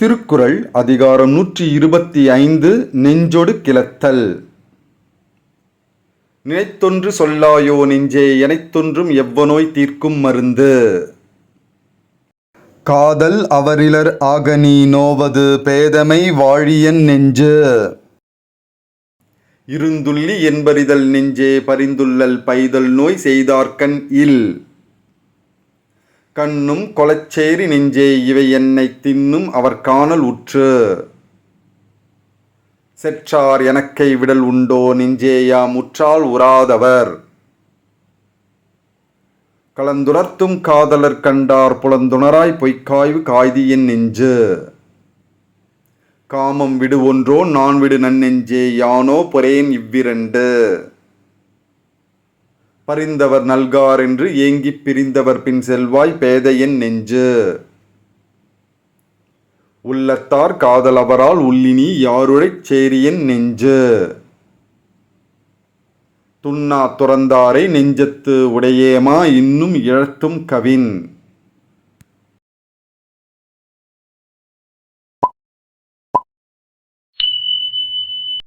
திருக்குறள் அதிகாரம் நூற்றி இருபத்தி ஐந்து நெஞ்சொடு கிளத்தல். நினைத்தொன்று சொல்லாயோ நெஞ்சே எனைத்தொன்றும் எவ்வநோய் தீர்க்கும் மருந்து. காதல் அவரிலர் ஆகனி நோவது பேதமை வாழியன் நெஞ்சு. இருந்துள்ளி என்பரிதல் நெஞ்சே பரிந்துள்ளல் பைதல் நோய் செய்தார்கண் இல். கண்ணும் கொலச்சேரி நெஞ்சே இவை என்னை தின்னும் அவர் காணல் உற்று. செற்றார் எனக்கை விடல் உண்டோ நெஞ்சேயாம் உற்றால் உராதவர் கலந்துணர்த்தும் காதலர் கண்டார் புலந்துணராய் பொய்க்காய்வு காய்தியின் நெஞ்சு. காமம் விடு ஒன்றோ நான் விடு நன்னெஞ்சே யானோ பொரேன் இவ்விரண்டு. பரிந்தவர் நல்கார் என்று ஏங்கிப் பிரிந்தவர் பின் செல்வாய் பேதையன் நெஞ்சு. உள்ளத்தார் காதலவரால் உள்ளினி யாருழைச் சேரியன் நெஞ்சு. துண்ணா துறந்தாரை நெஞ்சத்து உடையேமா இன்னும் இழத்தும் கவின்.